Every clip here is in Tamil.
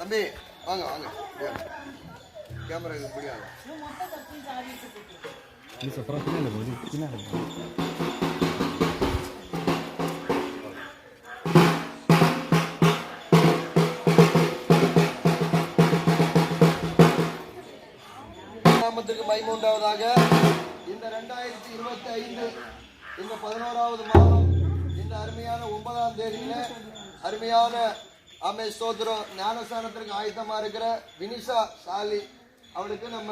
தம்பி வாங்க வாங்க. கேமரா முடியாது. Perhatian ada bodi, ini ada. நாமத்துக்கு மகிமை உண்டாவதாக இந்த ரெண்டாயிரத்தி இருபத்தி ஐந்து இந்த பதினோராவது மாதம் இந்த அருமையான ஒன்பதாம் தேதியில அருமையான ஆமே சோதரம் ஞானஸ்தானத்திற்கு ஆயத்தமா இருக்கிற வினிஷா சாலி அவளுக்கு நம்ம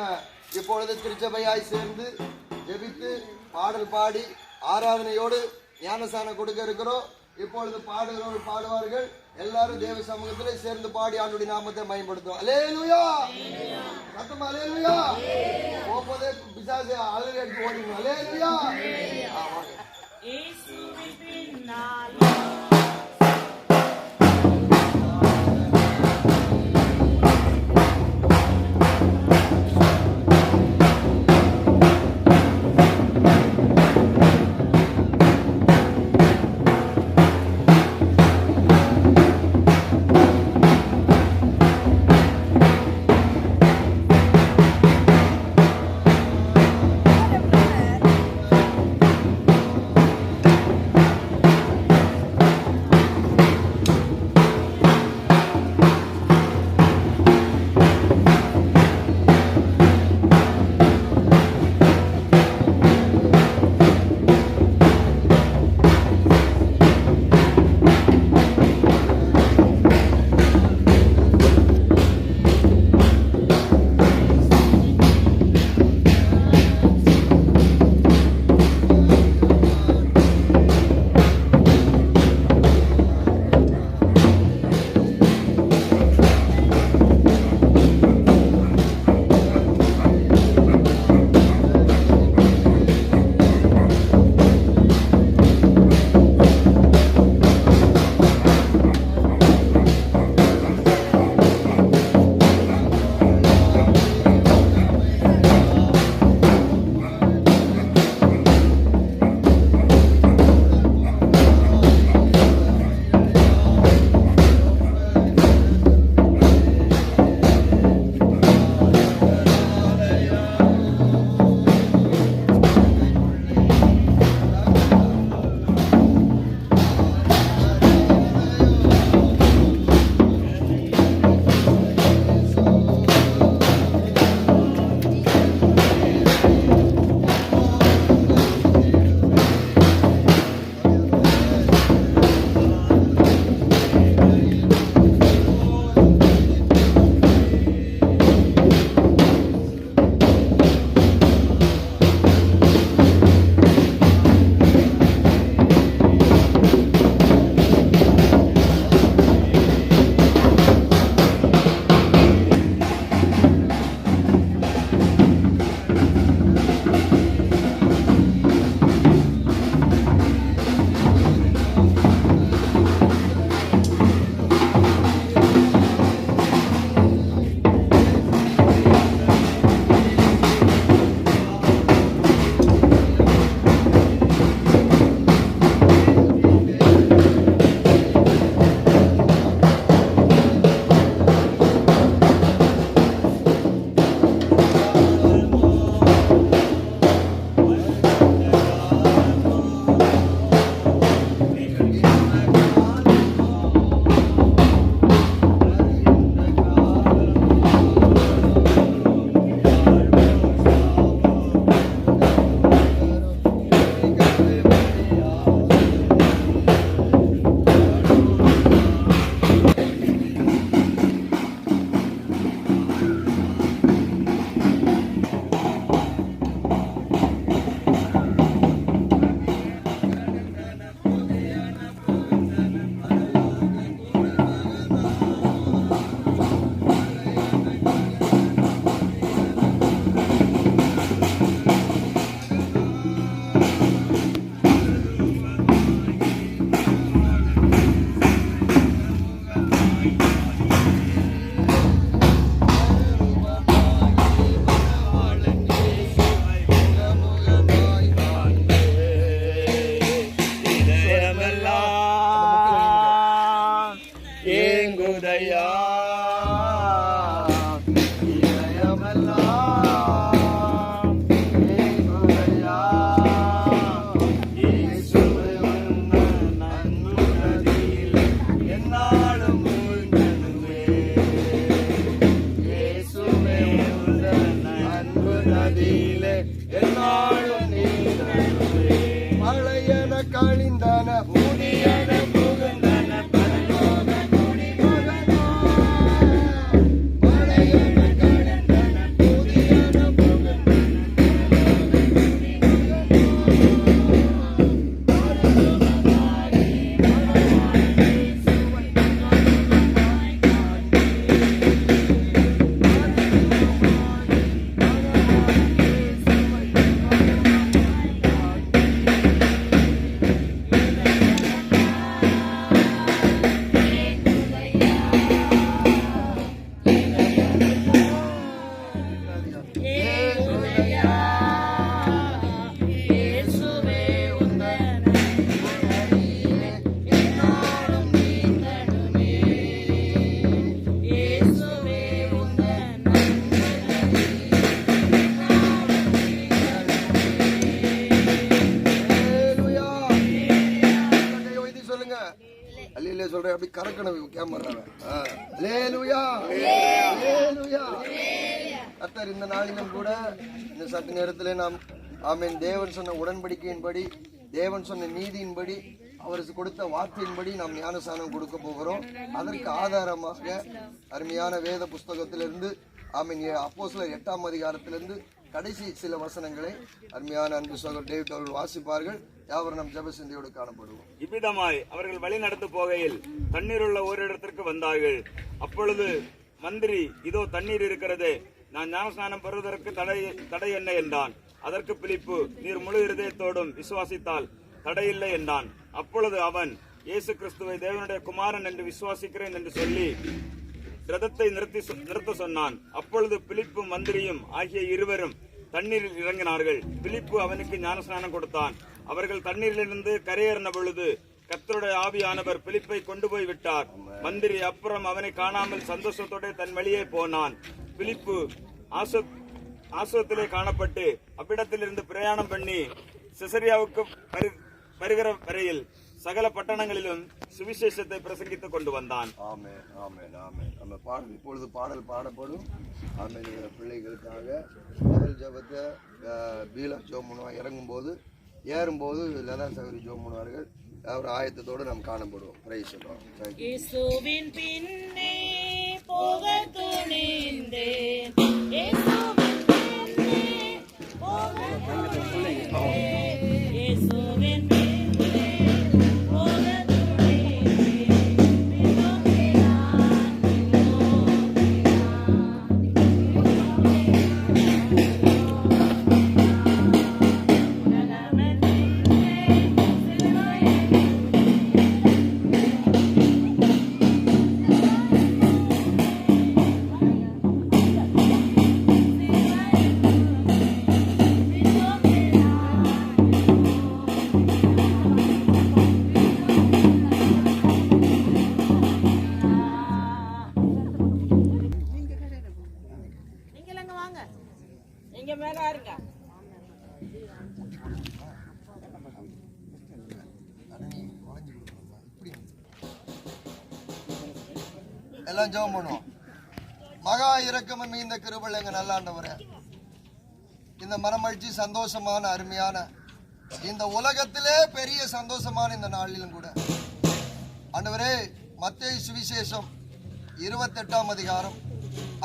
இப்பொழுது திருச்சபையாய் சேர்ந்து ஜெபித்து பாடல் பாடி ஆராதனையோடு ஞானஸ்தானம் கொடுக்க இருக்கிறோம். இப்பொழுது பாடுகிறவர்கள் பாடுவார்கள். எல்லாரும் தேவ சமூகத்திலே சேர்ந்து பாடி ஆண்டுடைய நாமத்தை பயன்படுத்தும் அலேலுயா சத்தம் அலேலுயா போகும்போதே பிசாசு அழகு எடுத்து ஓடிடும் அலேலுயா ஆ, ஐயா அல்லேலூயா சொல்றேன் அப்படி கறக்கணும் கேமராவை ஹalleluya. ஹalleluya. கர்த்தர் இந்த நாளிலும் கூட இந்த சற்று நேரத்தில் நாம் ஆமென். தேவன் சொன்ன உடன்படிக்கையின்படி தேவன் சொன்ன நீதியின்படி அவர் கொடுத்த வார்த்தையின்படி நாம் ஞானசானம் கொடுக்க போகிறோம். அதற்கு ஆதாரமாக அருமையான வேத புஸ்தகத்திலிருந்து ஆமீன் அப்போஸ்தலர் எட்டாம் அதிகாரத்திலிருந்து கடைசி சில வசனங்களை அருமையான அன்பு சகோதர் டேவிட் அவர்கள் வாசிப்பார்கள். யாவரும் நம் ஜெப சிந்தையோடு காணப்படுவோம். இவ்விதமாய் அவர்கள் வழி நடத்து போகையில் தண்ணீர் உள்ள ஓரிடத்திற்கு வந்தார்கள். அப்பொழுது மந்திரி இதோ தண்ணீர் இருக்கிறது. நான் ஞானஸ்நானம் பெறுவதற்கு தடை தடை என்ன? என்றான். அதற்கு பிலிப்பு நீர் முழு இருதயத்தோடும் விசுவாசித்தால் தடையில்லை என்றான். அப்பொழுது அவன் இயேசு கிறிஸ்துவை தேவனுடைய குமாரன் என்று விசுவாசிக்கிறேன் என்று சொல்லி ரதத்தை நிறுத்தி சொ- நிறுத்த சொன்னான். அப்பொழுது பிலிப்பும் மந்திரியும் ஆகிய இருவரும் தண்ணீரில் இறங்கினார்கள். பிலிப்பு அவனுக்கு ஞானஸ்நானம் கொடுத்தான். அவர்கள் தண்ணீரிலிருந்து கரையேறின பொழுது கத்தருடைய ஆவியானவர் பிலிப்பை கொண்டு போய் விட்டார். மந்திரி அப்புறம் அவனை காணாமல் சந்தோஷத்தோட தன் வழியே போனான். பிலிப்பு ஆசுவத்திலே காணப்பட்டு அவ்விடத்திலிருந்து பிரயாணம் பண்ணி சிசரியாவுக்கு வருகிற வரையில் சகல பட்டணங்களிலும் சுவிசேஷத்தை பிரசங்கித்துக் கொண்டு வந்தான். ஆமென் ஆமென் ஆமென். நம்ம பாடல் இப்பொழுது பாடல் பாடப்படும். ஆமென் இந்த பிள்ளைகளுக்காக முதல் ஜபத்தை பீலா ஜோம் பண்ணுவாங்க இறங்கும்போது ஏறும்போது லதா சகரி ஜோம் பண்ணுவார்கள் அவர் ஆயத்தத்தோடு நாம் காணப்படுவோம். பிரைஸ் சொல்லுவோம் தேங்க்யூ இயேசுவின் பின்னே போக துணிந்தேன். வாங்க. நீங்க மேல இருங்க எல்லாம் ஜெபம் பண்ணுவோம். மகா இரக்கமும் மீந்த கிருபல் எங்க நல்லாண்டவரே. இந்த மனமழ்ச்சி சந்தோஷமான அருமையான இந்த உலகத்திலே பெரிய சந்தோஷமான இந்த நாளிலும் கூட. ஆண்டவரே மத்திய சுவிசேஷம் இருபத்தெட்டாம் அதிகாரம்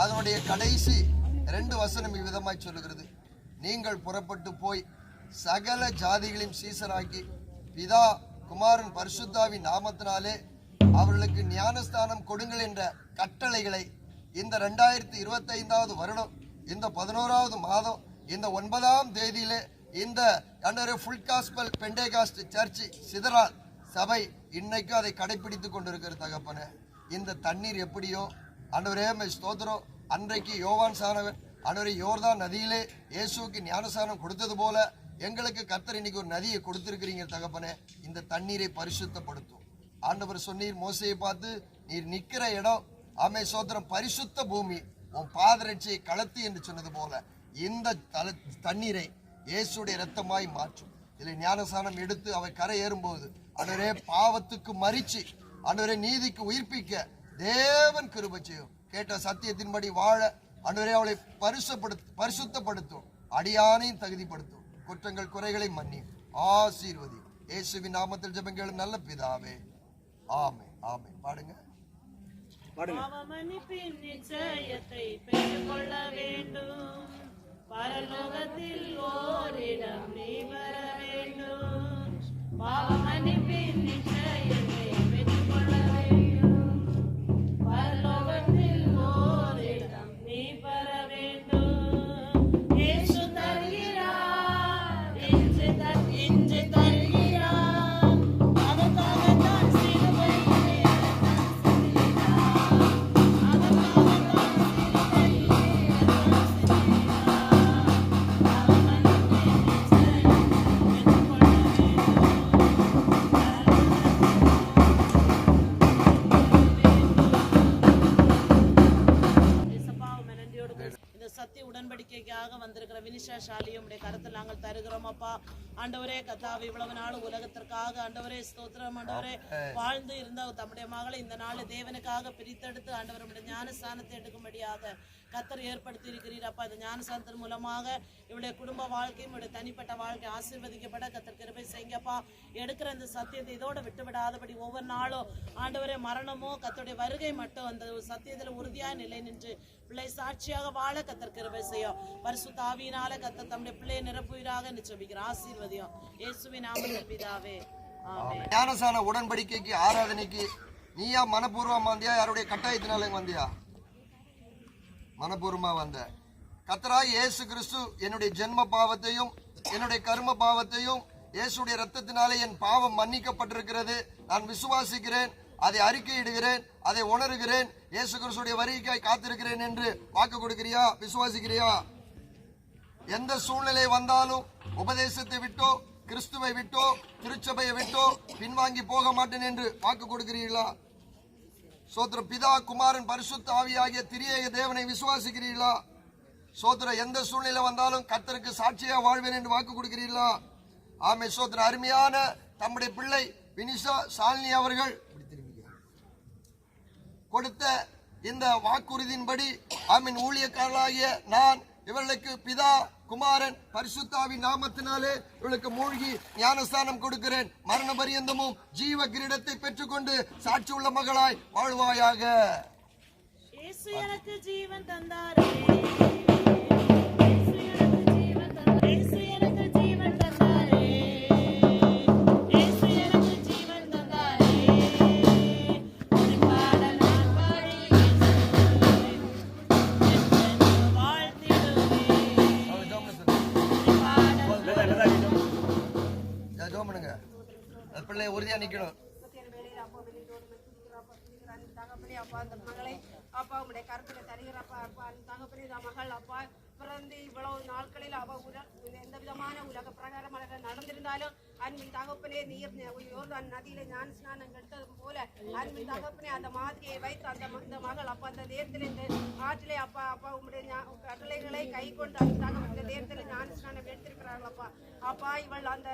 அதனுடைய கடைசி ரெண்டு வசனம் இவ்விதமாய் சொல்லுகிறது. நீங்கள் புறப்பட்டு போய் சகல ஜாதிகளையும் சீசராக்கி பிதா குமாரன் பரிசுத்தாவின் நாமத்தினாலே அவர்களுக்கு ஞானஸ்தானம் கொடுங்கள் என்ற கட்டளைகளை இந்த ரெண்டாயிரத்தி இருபத்தைந்தாவது வருடம் இந்த பதினோராவது மாதம் இந்த ஒன்பதாம் தேதியிலே இந்த under full gospel Pentecost church Chitharal சபை இன்னைக்கும் அதை கடைபிடித்து கொண்டிருக்கிற தகப்பன இந்த தண்ணீர் எப்படியோ ஆண்டவரே ஸ்தோத்திரம். அன்றைக்கு யோவான் சாணவன் அன்றைய யோர்தான் நதியிலே இயேசுவுக்கு ஞானசானம் கொடுத்தது போல எங்களுக்கு கர்த்தர் இன்னைக்கு ஒரு நதியை கொடுத்துருக்கிறீங்க தகப்பனே. இந்த தண்ணீரை பரிசுத்தப்படுத்தும் ஆண்டவர் சொன்னீர் மோசையை பார்த்து நீர் நிற்கிற இடம் ஆமே சோத்திரம் பரிசுத்த பூமி. உன் பாதரட்சியை கலத்து என்று சொன்னது போல இந்த தல- தண்ணீரை இயேசுடைய இரத்தமாய் மாற்றும். இதில் ஞானசானம் எடுத்து அவை கரை ஏறும்போது அன்றரே பாவத்துக்கு மறிச்சு அன்றரே நீதிக்கு உயிர்ப்பிக்க தேவன் கிருபை செய்யும். கேட்ட சத்தியத்தின்படி வாழ அன்றரே அவளை பரிசுப்படுத்து பரிசுத்தப்படுத்தும். அடியானையும் தகுதிப்படுத்தும். குற்றங்கள் குறைகளை மன்னி ஆசீர்வதி இயேசுவின் நாமத்தில் ஜெபங்களும் நல்ல பிதாவே. ஆமே ஆமே பாடுங்க. பாடுங்க. பாவமன்னிப்பின் நிச்சயத்தை பெற்றுக்கொள்ள வேண்டும். பரலோகத்தில் ஓரிடம் நீ வர வேண்டும். பாவமன்னிப்பின் நிச்சயத்தை சத்திய உடன்படிக்கைக்காக வந்திருக்கிற வினிஷா ஷாலியும் உடைய கருத்தில் நாங்கள் தருகிறோம் அப்பா. ஆண்டவரே கத்தாவை இவ்வளவு நாள் உலகத்திற்காக ஆண்டவரே ஸ்தோத்திரம். ஆண்டவரே வாழ்ந்து இருந்த தம்முடைய மகளை இந்த நாள் தேவனுக்காக பிரித்தெடுத்து ஆண்டவர் உடைய ஞானஸ்தானத்தை எடுக்கும்படியாக கத்தர் ஏற்படுத்தி இருக்கிறீர் அப்பா இந்த ஞானசாந்தர் மூலமாக இவருடைய குடும்ப வாழ்க்கையும் இவருடைய தனிப்பட்ட வாழ்க்கை ஆசீர்வதிக்கப்பட கத்தர் கிருபை செய்யுங்கப்பா. எடுக்கிற அந்த சத்தியத்தை இதோட விட்டு விடாதபடி ஒவ்வொரு நாளும் ஆண்டவரே மரணமோ கத்தருடைய வருகை மட்டும் அந்த சத்தியத்தில் உறுதியாக நிலை நின்று பிள்ளை சாட்சியாக வாழ கத்தர் கிருபை செய்யும். பரிசு தாவியினால கத்தர் தம்முடைய பிள்ளையை நிரப்புவீராக என்று ஆசீர்வதியம் ஆசீர்வதியும். இயேசுவின் நாமத்தில் பிதாவே. ஞானசான உடன்படிக்கைக்கு ஆராதனைக்கு நீயா மனப்பூர்வமா வந்தியா? யாருடைய கட்டாயத்தினால வந்தியா? மனப்பூர்வமா வந்த. கத்தராய் இயேசு கிறிஸ்து என்னுடைய ஜென்ம பாவத்தையும் என்னுடைய கர்ம பாவத்தையும் இயேசுடைய ரத்தத்தினாலே என் பாவம் மன்னிக்கப்பட்டிருக்கிறது. நான் விசுவாசிக்கிறேன் அதை அறிக்கையிடுகிறேன் அதை உணர்கிறேன். இயேசு கிறிஸ்துடைய வருகைக்காய் காத்திருக்கிறேன் என்று வாக்கு கொடுக்கிறியா? விசுவாசிக்கிறியா? எந்த சூழ்நிலை வந்தாலும் உபதேசத்தை விட்டோ கிறிஸ்துவை விட்டோ திருச்சபையை விட்டோ பின்வாங்கி போக மாட்டேன் என்று வாக்கு கொடுக்கிறீர்களா? சோத்திர பிதா குமாரன் பரிசுத்த ஆவியாகிய திரியேக தேவனை விசுவாசிக்கிறீர்களா? சோத்திர எந்த சூழ்நிலை வந்தாலும் கர்த்தருக்கு சாட்சியா வாழ்வேன் என்று வாக்கு கொடுக்கிறீர்களா? ஆமை சோத்திர அருமையான தம்முடைய பிள்ளை வினிஷா சாலினி அவர்கள் கொடுத்த இந்த வாக்குறுதியின்படி ஆமின் ஊழியக்காரர்களாகிய நான் இவர்களுக்கு பிதா குமாரன் பரிசுத்தாவின் நாமத்தினாலே இவளுக்கு மூழ்கி ஞானஸ்தானம் கொடுக்கிறேன். மரண பரியந்தமும் ஜீவ கிரீடத்தை பெற்றுக்கொண்டு சாட்சி உள்ள மகளாய் வாழ்வாயாக. எனக்கு ஜீவன் தந்தாரே. தகப்பனே இந்த மகள் அப்பா பிறந்து இவ்வளவு நாட்களில் அவ உல எந்த விதமான உலக பிரகாரமாக நடந்திருந்தாலும் அன்பின் தகப்பனே நீர் யோர்தான் நதியில ஞான ஸ்நானம் எடுத்தது போல அன்பின் தகப்பனே அந்த மாதிரியை வைத்து அந்த இந்த மகள் அப்பா அந்த தேர்தல் இந்த ஆற்றிலே அப்பா அப்பா உங்களுடைய கட்டளைகளை கை கொண்டு அந்த தகவல் இந்த தேர்தல் ஞான ஸ்நானம் எடுத்திருக்கிறார்கள் அப்பா இவள் அந்த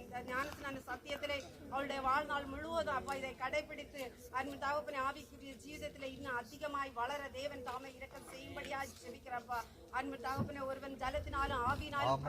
இந்த ஞானஸ்நான சத்தியத்திலே அவளுடைய வாழ்நாள் முழுவதும் அப்பா இதை கடைபிடித்து அன்பின் தகப்பனை ஆவிக்குரிய ஜீவிதத்திலே இன்னும் அதிகமாய் வளர தேவன் தாமே இரக்கம் செய்யும்படியா ஜெபிக்கிறப்பா. அன்பின் தகப்பனை ஒருவன் ஜலத்தினாலும் ஆவினாலும்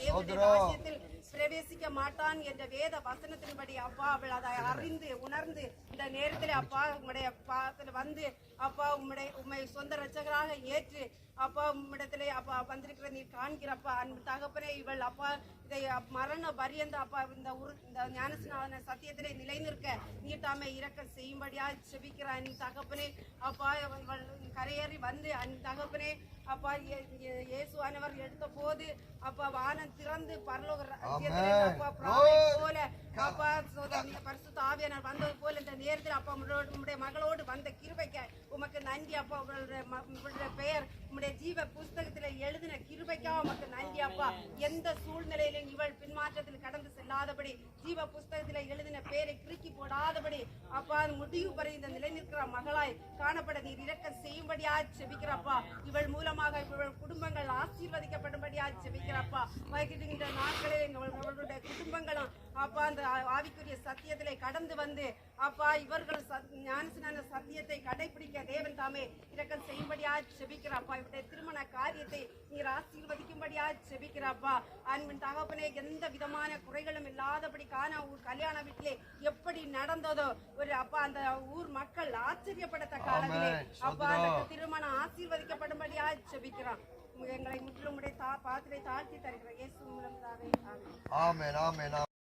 தேவனுடைய. ராஜ்யத்தில் பிரவேசிக்க மாட்டான் என்ற வேத வசனத்தின்படி அப்பா அவள் அதை அறிந்து உணர்ந்து இந்த நேரத்தில் அப்பா உங்களுடைய பாதத்தில் வந்து அப்பா உம்முடைய உம்மை சொந்த ரட்சகராக ஏற்று அப்பா உம்மிடத்திலே அப்பா வந்திருக்கிற நீர் காண்கிறப்பா அன்பு தகப்பனே இவள் அப்பா இதை மரண பரியந்த அப்பா இந்த உரு இந்த ஞானஸ்நான சத்தியத்திலே நிலைநிற்க நீர் தாமே இறக்க செய்யும்படியா செபிக்கிற அன் தகப்பனே அப்பா இவள் கரையேறி வந்து அன் தகப்பனே அப்பா இயே- இயே- இயேசுவானவர் எடுத்த போது அப்பா வானம் திறந்து பரலோக. அப்பா. போல அப்பா சோதரன் பரிசுத்த ஆவியானவர் வந்தது போல இந்த நேரத்தில் அப்பா உங்களோடு உம்முடைய மகளோடு வந்த கிருபைக்க உமக்கு நன்றி அப்பா. உங்களுடைய உங்களுடைய பெயர் உங்களுடைய ஜீவ புஸ்தகத்துல எழுதின கிருபைக்காக உமக்கு நன்றி அப்பா. எந்த சூழ்நிலையிலும் இவள் பின்மாற்றத்தில் கடந்து செல்லாதபடி ஜீவ புஸ்தகத்துல எழுதின பெயரை கிறுக்கி போடாதபடி அப்பா முடிவு வரை இந்த நிலை நிற்கிற மகளாய் காணப்பட நீர் இரக்கம் செய்யும்படியா செபிக்கிறப்பா. இவள் மூலமாக இவள் குடும்பங்கள் ஆசீர்வதிக்கப்படும்படியா செபிக்கிறப்பா. வைக்கின்ற நாட்களில் எங்கள் அவர்களுடைய குடும்பங்களும் அப்பா அந்த ஆவிக்குரிய சத்தியத்திலே கடந்து வந்து அப்பா இவர்கள் ஞானஸ்நான சத்தியத்தை கடைபிடிக்க தேவன் தாமே இரக்கம் செய்யும்படியா செபிக்கிறப்பா இவருடைய திருமண காரியத்தை நீர் ஆசீர்வதிக்கும்படியா செபிக்கிறப்பா அன்பின் தகப்பனே எந்த விதமான குறைகளும் இல்லாதபடி காண ஊர் கல்யாண வீட்டிலே எப்படி நடந்ததோ ஒரு அப்பா அந்த ஊர் மக்கள் ஆச்சரியப்படத்தக்க அளவிலே. அப்பா அந்த திருமணம் ஆசீர்வதிக்கப்படும்படியா செபிக்கிறோம் எங்களை முற்றிலும் உடைய தா பாத்திரை தாழ்த்தி தருகிற இயேசு மூலம் தாவே